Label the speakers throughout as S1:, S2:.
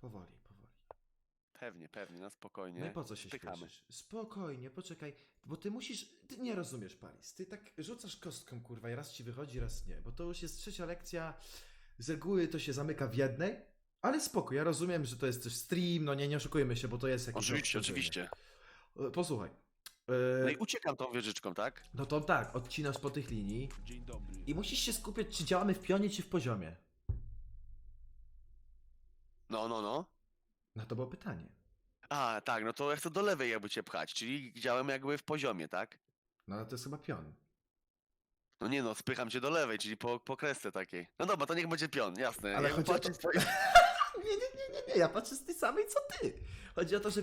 S1: Powoli, powoli.
S2: Pewnie, pewnie, na spokojnie.
S1: No i po co się
S2: Spykamy.
S1: śpieszysz? Spokojnie, poczekaj, bo ty musisz, ty nie rozumiesz, Paris. Ty tak rzucasz kostką, kurwa, i raz ci wychodzi, raz nie, bo to już jest trzecia lekcja, z reguły to się zamyka w jednej, ale spoko, ja rozumiem, że to jest też stream, no nie, nie oszukujmy się, bo to jest jakieś...
S2: Oczywiście, oczywiście.
S1: E, Posłuchaj.
S2: No
S1: E,
S2: i uciekam tą wieżyczką, tak?
S1: No to tak, odcinasz po tych linii i musisz się skupiać, czy działamy w pionie, czy w poziomie.
S2: No, no, no.
S1: No to było pytanie.
S2: A, tak, no to ja chcę do lewej jakby cię pchać, czyli działam jakby w poziomie, tak?
S1: No to jest chyba pion.
S2: No nie no, spycham cię do lewej, czyli po, po kresce takiej. No dobra, to niech będzie pion, jasne.
S1: Ale
S2: ja
S1: chodzi o to- Nie, nie, nie, nie, nie, ja patrzę z tej samej co ty. Chodzi o to, że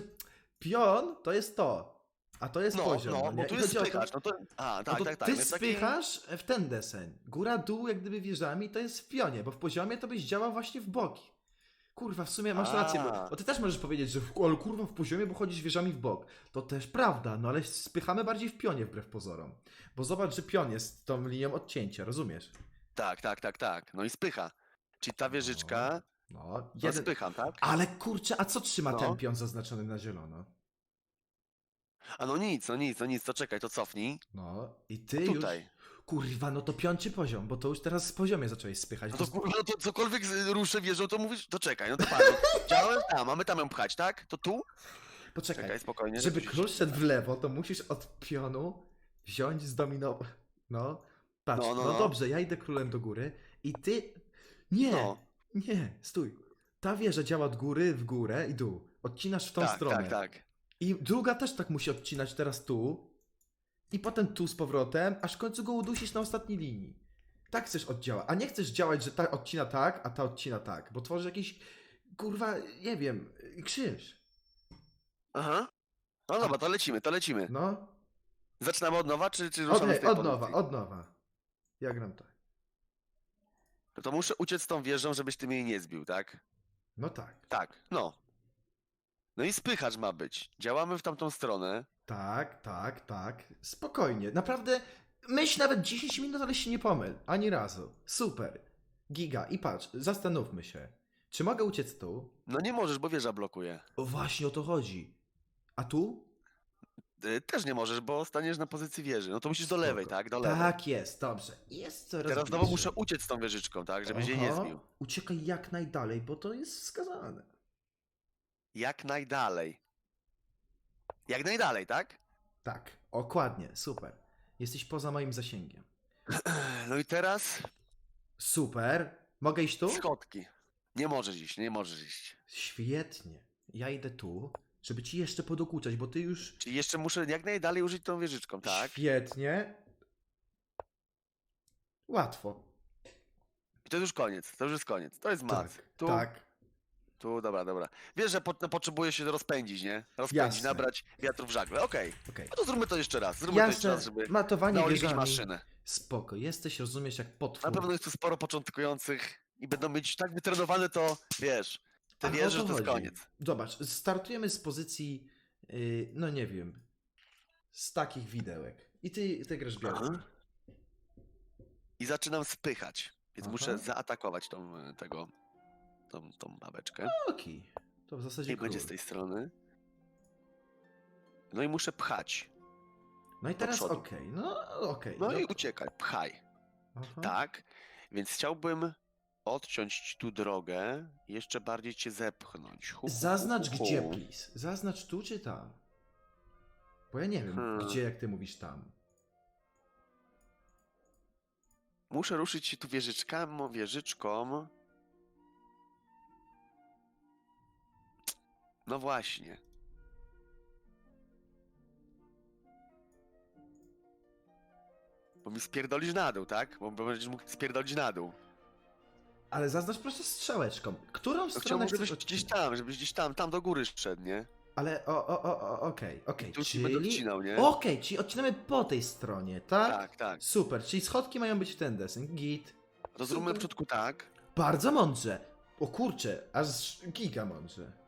S1: pion to jest to, a to jest
S2: No,
S1: poziom.
S2: no,
S1: nie?
S2: bo tu jest
S1: o to-
S2: spychacz, no to... A,
S1: no
S2: tak,
S1: to
S2: tak, tak.
S1: ty
S2: taki-
S1: spychasz w ten deseń. Góra, dół, jak gdyby wieżami, to jest w pionie, bo w poziomie to byś działał właśnie w boki. Kurwa, w sumie masz
S2: A.
S1: rację, bo, bo ty też możesz powiedzieć, że w, ale kurwa w poziomie, bo chodzisz wieżami w bok. To też prawda, no ale spychamy bardziej w pionie wbrew pozorom. Bo zobacz, że pion jest tą linią odcięcia, rozumiesz?
S2: Tak, tak, tak, tak. No i spycha. Czyli ta wieżyczka,
S1: No,
S2: no
S1: jeden...
S2: spycham, tak?
S1: Ale kurczę, a co trzyma
S2: No.
S1: ten pion zaznaczony na zielono?
S2: A no nic, no nic, no nic, to czekaj, to cofnij.
S1: No i ty
S2: Tutaj.
S1: Kurwa, no to piąty poziom, bo to już teraz z poziomie zacząłeś spychać.
S2: No to, kurwa, no to cokolwiek z- ruszę wieżą, to mówisz, to czekaj, no to no, Działałem tam, a my tam ją pchać, tak? To tu?
S1: Poczekaj,
S2: Czekaj, spokojnie.
S1: żeby
S2: rzeczywiście.
S1: król szedł w lewo, to musisz od pionu wziąć z domino... No, patrz, no,
S2: No, no, no.
S1: dobrze, ja idę królem do góry i ty... Nie,
S2: No.
S1: nie, stój. Ta wieża działa od góry w górę i dół. Odcinasz w tą
S2: tak,
S1: stronę.
S2: tak, tak.
S1: I druga też tak musi odcinać teraz tu. I potem tu z powrotem, aż w końcu go udusisz na ostatniej linii. Tak chcesz oddziałać. A nie chcesz działać, że ta odcina tak, a ta odcina tak. Bo tworzysz jakiś, kurwa, nie wiem, krzyż.
S2: Aha. No dobra, to lecimy, to lecimy.
S1: No.
S2: Zaczynamy od nowa, czy, czy ruszamy tej
S1: od nowa, od nowa. Ja gram tak.
S2: To muszę uciec z tą wieżą, żebyś ty mnie nie zbił, tak?
S1: No tak.
S2: Tak, no. No i spychacz ma być. Działamy w tamtą stronę.
S1: Tak, tak, tak. Spokojnie. Naprawdę, myśl nawet 10 minut, ale się nie pomyl. Ani razu. Super. Giga. I patrz, zastanówmy się. Czy mogę uciec tu?
S2: No nie możesz, bo wieża blokuje.
S1: O, właśnie o to chodzi. A tu?
S2: Y, Też nie możesz, bo staniesz na pozycji wieży. No to musisz do lewej, tak? Do lewej.
S1: Tak jest, dobrze. Jest coraz
S2: Teraz znowu
S1: bliżej.
S2: muszę uciec z tą wieżyczką, tak? Żeby się nie
S1: Aha.
S2: zbił.
S1: Uciekaj jak najdalej, bo to jest wskazane.
S2: Jak najdalej. Jak najdalej, tak?
S1: Tak, dokładnie, super. Jesteś poza moim zasięgiem.
S2: No i teraz
S1: Super. Mogę iść tu?
S2: schodki. Nie możesz iść, nie możesz iść.
S1: Świetnie. Ja idę tu, żeby ci jeszcze podokuczać, bo ty już...
S2: Czyli jeszcze muszę jak najdalej użyć tą wieżyczką, tak?
S1: Świetnie. Łatwo.
S2: I to już koniec, to już jest koniec. To jest mat.
S1: Tak,
S2: tu,
S1: tak.
S2: Tu, dobra, dobra. Wiesz, że po, potrzebuję się rozpędzić, nie? Rozpędzić,
S1: Jasne.
S2: nabrać wiatru w żagle. Okej.
S1: Okej.
S2: No to zróbmy to jeszcze raz. Zróbmy to jeszcze
S1: Jasne,
S2: raz, żeby
S1: matowanie
S2: naoliwić
S1: wieżami.
S2: maszynę.
S1: Spoko, jesteś, rozumiesz, jak potwór.
S2: Na pewno jest tu sporo początkujących i będą mieć tak wytrenowane to, wiesz, ty
S1: Ale o
S2: wiesz, że
S1: to
S2: jest
S1: chodzi.
S2: koniec.
S1: Zobacz, startujemy z pozycji, yy, no nie wiem, z takich widełek. I ty, ty grasz białą.
S2: Aha. I zaczynam spychać, więc
S1: Aha.
S2: muszę zaatakować tą, e, tego, tą, tą babeczkę.
S1: Okej, to w zasadzie
S2: będzie z tej strony. No i muszę pchać.
S1: No i teraz okej, no okej.
S2: No i
S1: dobra.
S2: uciekaj, pchaj.
S1: Aha.
S2: Tak, więc chciałbym odciąć ci tu drogę i jeszcze bardziej cię zepchnąć. Hu,
S1: Zaznacz
S2: hu, hu.
S1: gdzie, please. Zaznacz tu czy tam. Bo ja nie wiem,
S2: Hmm.
S1: gdzie, jak ty mówisz tam.
S2: Muszę ruszyć się tu wieżyczką, wieżyczką. No właśnie. Bo mi spierdolisz na dół, tak? Bo, będziesz mógł spierdolić na dół.
S1: Ale zaznacz proszę strzałeczką. Którą
S2: No
S1: stronę
S2: chciałbym,
S1: chcesz
S2: żebyś gdzieś tam, żebyś gdzieś tam, tam do góry szedł, nie?
S1: Ale o, o, o, o okej, okej.
S2: Tu ci będę
S1: Czyli...
S2: odcinał, nie?
S1: Okej, czyli odcinamy po tej stronie, tak?
S2: Tak, tak.
S1: Super, czyli schodki mają być w ten deseń. Git.
S2: To zróbmy w początku tak.
S1: Bardzo mądrze. O kurczę, aż giga mądrze.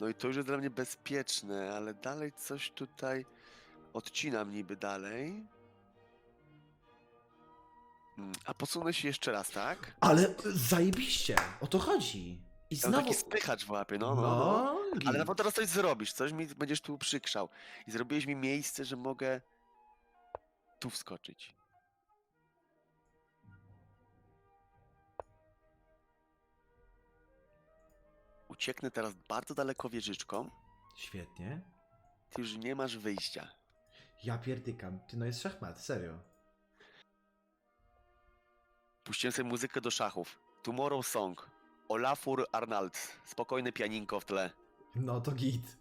S2: No i to już jest dla mnie bezpieczne, ale dalej coś tutaj odcinam niby dalej. Mm, A posunę się jeszcze raz, tak?
S1: Ale zajebiście, o to chodzi. I
S2: Tam
S1: znowu...
S2: taki spychacz w łapie, no, no, no.
S1: No,
S2: Ale na pewno teraz coś zrobisz, coś mi będziesz tu przykrzał. I zrobiłeś mi miejsce, że mogę tu wskoczyć. Ucieknę teraz bardzo daleko wieżyczką.
S1: Świetnie.
S2: Ty już nie masz wyjścia.
S1: Ja pierdykam. Ty no jest szachmat, serio.
S2: Puściłem sobie muzykę do szachów. Tomorrow Song. Olafur Arnalds. Spokojne pianinko w tle.
S1: No to git.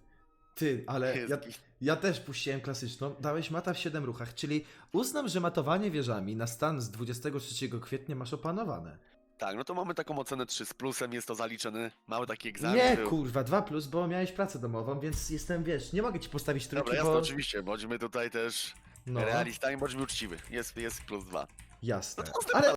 S1: Ty, ale ja, ja też puściłem klasyczną. Dałeś mata w 7 ruchach, czyli uznam, że matowanie wieżami na stan z 23 kwietnia masz opanowane.
S2: Tak, no to mamy taką ocenę 3 z plusem, jest to zaliczony mały taki egzamin.
S1: Nie,
S2: był.
S1: kurwa, 2 plus, bo miałeś pracę domową, więc jestem, wiesz, nie mogę ci postawić trójki,
S2: Dobra, jasne,
S1: bo...
S2: oczywiście, bądźmy tutaj też
S1: No,
S2: realistami, bądźmy uczciwy. Jest, jest plus dwa.
S1: jasne.
S2: No to
S1: Ale